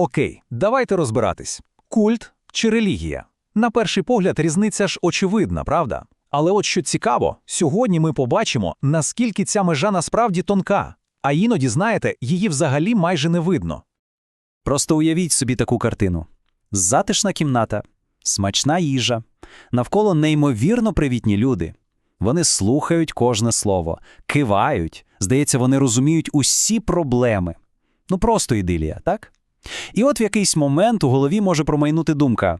Окей, давайте розбиратись. Культ чи релігія? На перший погляд, різниця ж очевидна, правда? Але от що цікаво, сьогодні ми побачимо, наскільки ця межа насправді тонка, а іноді, знаєте, її взагалі майже не видно. Просто уявіть собі таку картину: затишна кімната, смачна їжа, навколо неймовірно привітні люди. Вони слухають кожне слово, кивають. Здається, вони розуміють усі проблеми. Ну просто ідилія, так? І от в якийсь момент у голові може промайнути думка: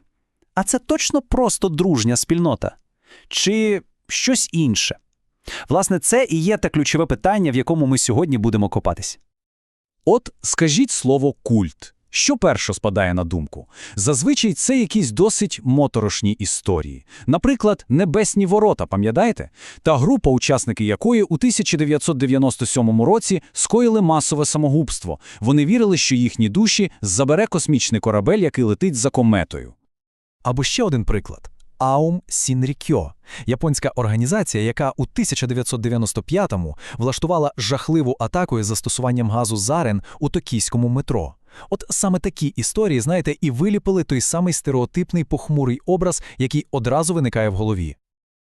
а це точно просто дружня спільнота? Чи щось інше? Власне, це і є те ключове питання, в якому ми сьогодні будемо копатись. От скажіть слово культ. Що перше спадає на думку? Зазвичай це якісь досить моторошні історії. Наприклад, Небесні ворота, пам'ятаєте? Та група, учасники якої у 1997 році скоїли масове самогубство. Вони вірили, що їхні душі забере космічний корабель, який летить за кометою. Або ще один приклад. Аум Сінрікьо – японська організація, яка у 1995-му влаштувала жахливу атаку із застосуванням газу зарен у токійському метро. От саме такі історії, знаєте, і виліпили той самий стереотипний похмурий образ, який одразу виникає в голові.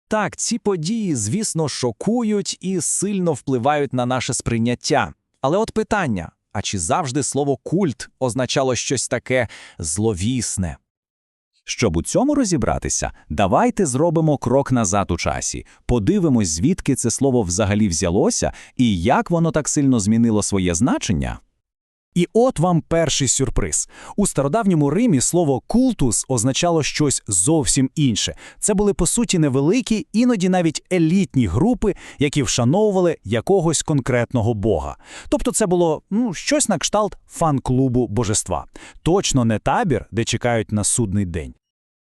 Так, ці події, звісно, шокують і сильно впливають на наше сприйняття. Але от питання: а чи завжди слово культ означало щось таке зловісне? Щоб у цьому розібратися, давайте зробимо крок назад у часі, подивимось, звідки це слово взагалі взялося і як воно так сильно змінило своє значення. І от вам перший сюрприз. У стародавньому Римі слово культус означало щось зовсім інше. Це були по суті невеликі, іноді навіть елітні групи, які вшановували якогось конкретного бога. Тобто це було ну, щось на кшталт фан-клубу божества. Точно не табір, де чекають на судний день.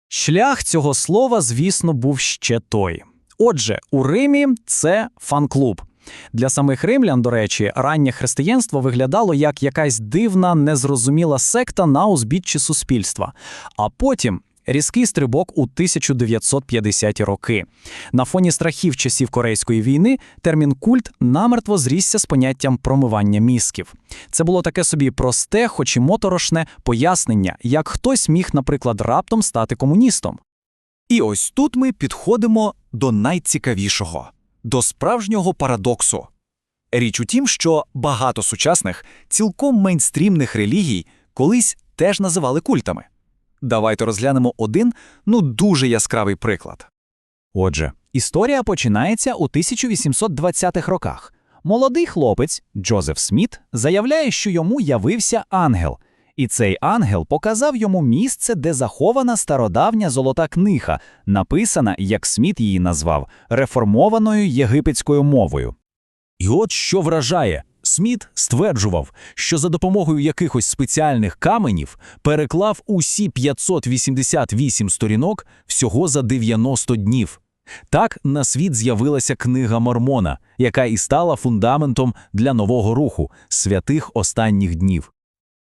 Шлях цього слова, звісно, був ще той. Отже, у Римі це фан-клуб. Для самих римлян, до речі, раннє християнство виглядало як якась дивна, незрозуміла секта на узбіччі суспільства. А потім різкий стрибок у 1950-ті роки. На фоні страхів часів Корейської війни термін культ намертво зрісся з поняттям промивання мізків. Це було таке собі просте, хоч і моторошне пояснення, як хтось міг, наприклад, раптом стати комуністом. І ось тут ми підходимо до найцікавішого до справжнього парадоксу. Річ у тім, що багато сучасних, цілком мейнстрімних релігій колись теж називали культами. Давайте розглянемо один, ну дуже яскравий приклад. Отже, історія починається у 1820-х роках. Молодий хлопець Джозеф Сміт заявляє, що йому явився ангел, і цей ангел показав йому місце, де захована стародавня золота книга, написана, як Сміт її назвав, реформованою єгипетською мовою. І от що вражає, Сміт стверджував, що за допомогою якихось спеціальних каменів переклав усі 588 сторінок всього за 90 днів. Так на світ з'явилася книга Мормона, яка і стала фундаментом для нового руху святих останніх днів.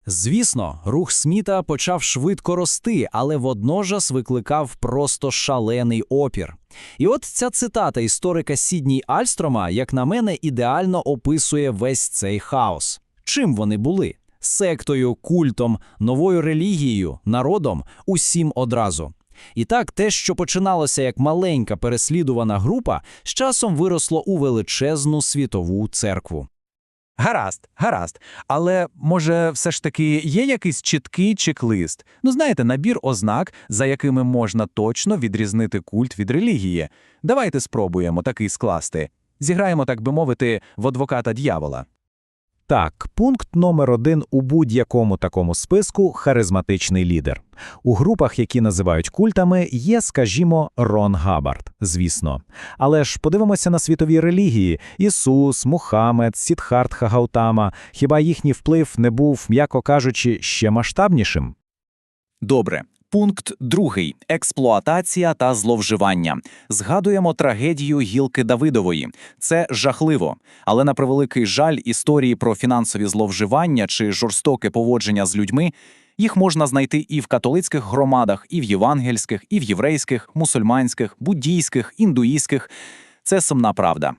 Звісно, рух Сміта почав швидко рости, але водночас викликав просто шалений опір. І от ця цитата історика Сідній Альстрома, як на мене, ідеально описує весь цей хаос. Чим вони були? Сектою, культом, новою релігією, народом, усім одразу. І так, те, що починалося як маленька переслідувана група, з часом виросло у величезну світову церкву. Гаразд, гаразд. Але може, все ж таки є якийсь чіткий чек-лист? Ну, знаєте, набір ознак, за якими можна точно відрізнити культ від релігії. Давайте спробуємо такий скласти. Зіграємо, так би мовити, в адвоката дьявола. Так, пункт номер один у будь-якому такому списку харизматичний лідер. У групах, які називають культами, є, скажімо, Рон Габард, звісно. Але ж подивимося на світові релігії: Ісус, Мухаммед, Сідхартха Гаутама. Хіба їхній вплив не був, м'яко кажучи, ще масштабнішим? Добре. Пункт другий експлуатація та зловживання. Згадуємо трагедію гілки Давидової. Це жахливо. Але на превеликий жаль, історії про фінансові зловживання чи жорстоке поводження з людьми їх можна знайти і в католицьких громадах, і в євангельських, і в єврейських, мусульманських, буддійських, індуїстських. Це сумна правда.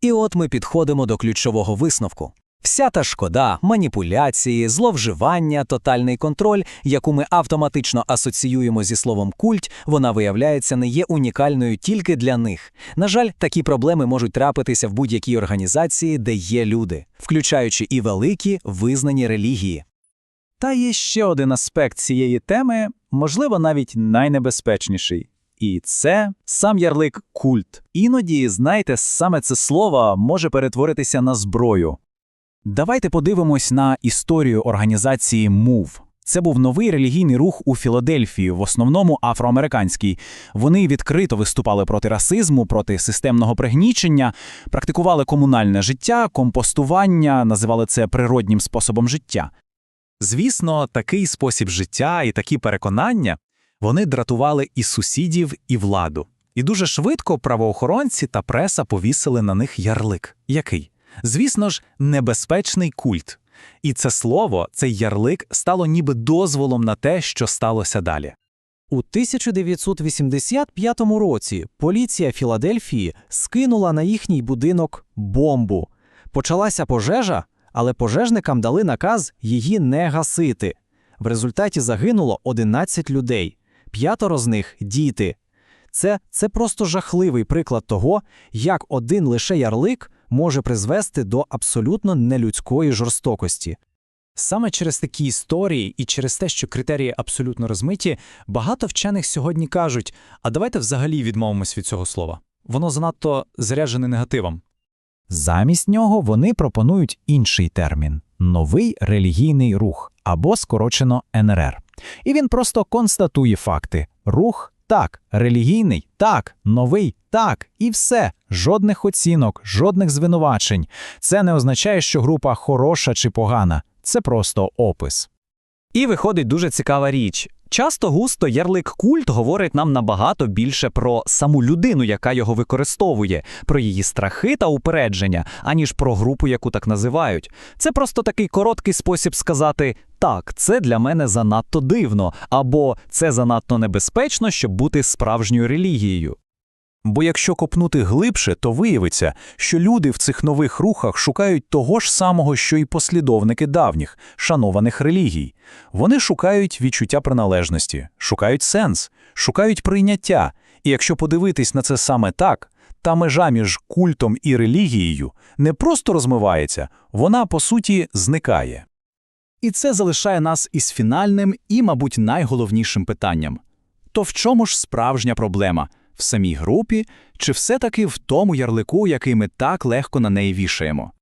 І от ми підходимо до ключового висновку. Вся та шкода, маніпуляції, зловживання, тотальний контроль, яку ми автоматично асоціюємо зі словом культ, вона виявляється не є унікальною тільки для них. На жаль, такі проблеми можуть трапитися в будь-якій організації, де є люди, включаючи і великі визнані релігії. Та є ще один аспект цієї теми, можливо, навіть найнебезпечніший. І це сам ярлик культ. Іноді, знаєте, саме це слово може перетворитися на зброю. Давайте подивимось на історію організації MOVE. Це був новий релігійний рух у Філадельфії, в основному афроамериканський. Вони відкрито виступали проти расизму, проти системного пригнічення, практикували комунальне життя, компостування, називали це природнім способом життя. Звісно, такий спосіб життя і такі переконання вони дратували і сусідів, і владу. І дуже швидко правоохоронці та преса повісили на них ярлик. Який? Звісно ж, небезпечний культ. І це слово, цей ярлик, стало ніби дозволом на те, що сталося далі. У 1985 році поліція Філадельфії скинула на їхній будинок бомбу. Почалася пожежа, але пожежникам дали наказ її не гасити. В результаті загинуло 11 людей, п'ятеро з них діти. Це, це просто жахливий приклад того, як один лише ярлик може призвести до абсолютно нелюдської жорстокості. Саме через такі історії і через те, що критерії абсолютно розмиті, багато вчених сьогодні кажуть: а давайте взагалі відмовимось від цього слова. Воно занадто заряджене негативом. Замість нього вони пропонують інший термін новий релігійний рух або скорочено НРР. І він просто констатує факти: рух так, релігійний так, новий так, і все. Жодних оцінок, жодних звинувачень. Це не означає, що група хороша чи погана. Це просто опис. І виходить дуже цікава річ. Часто густо ярлик культ говорить нам набагато більше про саму людину, яка його використовує, про її страхи та упередження, аніж про групу, яку так називають. Це просто такий короткий спосіб сказати так, це для мене занадто дивно, або це занадто небезпечно, щоб бути справжньою релігією. Бо якщо копнути глибше, то виявиться, що люди в цих нових рухах шукають того ж самого, що й послідовники давніх, шанованих релігій. Вони шукають відчуття приналежності, шукають сенс, шукають прийняття. І якщо подивитись на це саме так, та межа між культом і релігією не просто розмивається, вона, по суті, зникає. І це залишає нас із фінальним і, мабуть, найголовнішим питанням: то в чому ж справжня проблема? В самій групі чи все-таки в тому ярлику, який ми так легко на неї вішаємо?